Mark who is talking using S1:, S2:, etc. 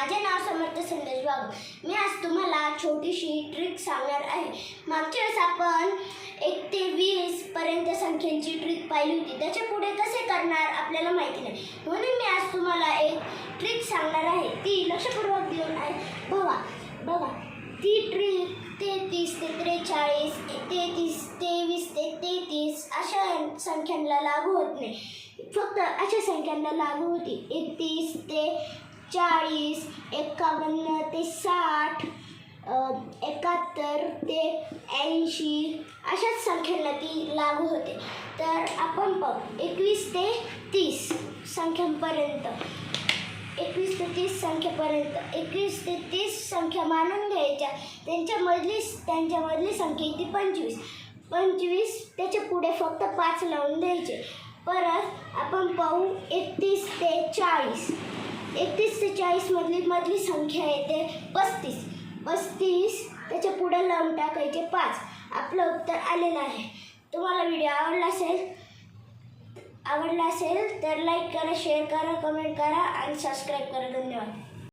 S1: माझे नाव समर्थ संदेश बाग मी आज तुम्हाला छोटीशी ट्रिक सांगणार आहे. मागच्या वेळेस आपण एक ते वीस पर्यंत संख्यांची ट्रिक पाहिली होती. त्याच्या पुढे कसे करणार आपल्याला माहिती नाही. म्हणून मी आज तुम्हाला एक ट्रिक सांगणार आहे. ती लक्षपूर्वक देऊन आहे. बघा बघा. ती ट्रिक तेहतीस ते त्रेचाळीस तेहतीस तेवीस ते तेहतीस अशा संख्यांना लागू होत नाही. फक्त अशा संख्यांना लागू होती. एकतीस ते चाळीस एकावन्न ते साठ एकाहत्तर ते ऐंशी अशाच संख्यांना ती लागू होते. तर आपण बघ एकवीस ते तीस संख्यांपर्यंत. एकवीस ते तीस संख्येपर्यंत. एकवीस ते तीस संख्या मानून घ्यायच्या. त्यांच्यामधली त्यांच्यामधली संख्या येते पंचवीस. पंचवीस त्याच्या पुढे फक्त पाच लावून द्यायचे. परत आपण पाहू एकतीस ते चाळीस. एकतीस ते चाळीसमधली मधली संख्या येते. पस्तीस. पस्तीस त्याच्या पुढे लावून टाकायचे पाच. आपलं उत्तर आलेलं आहे. तुम्हाला व्हिडिओ आवडला असेल आवडला असेल तर लाईक करा शेअर करा कमेंट करा आणि सबस्क्राईब करा. धन्यवाद.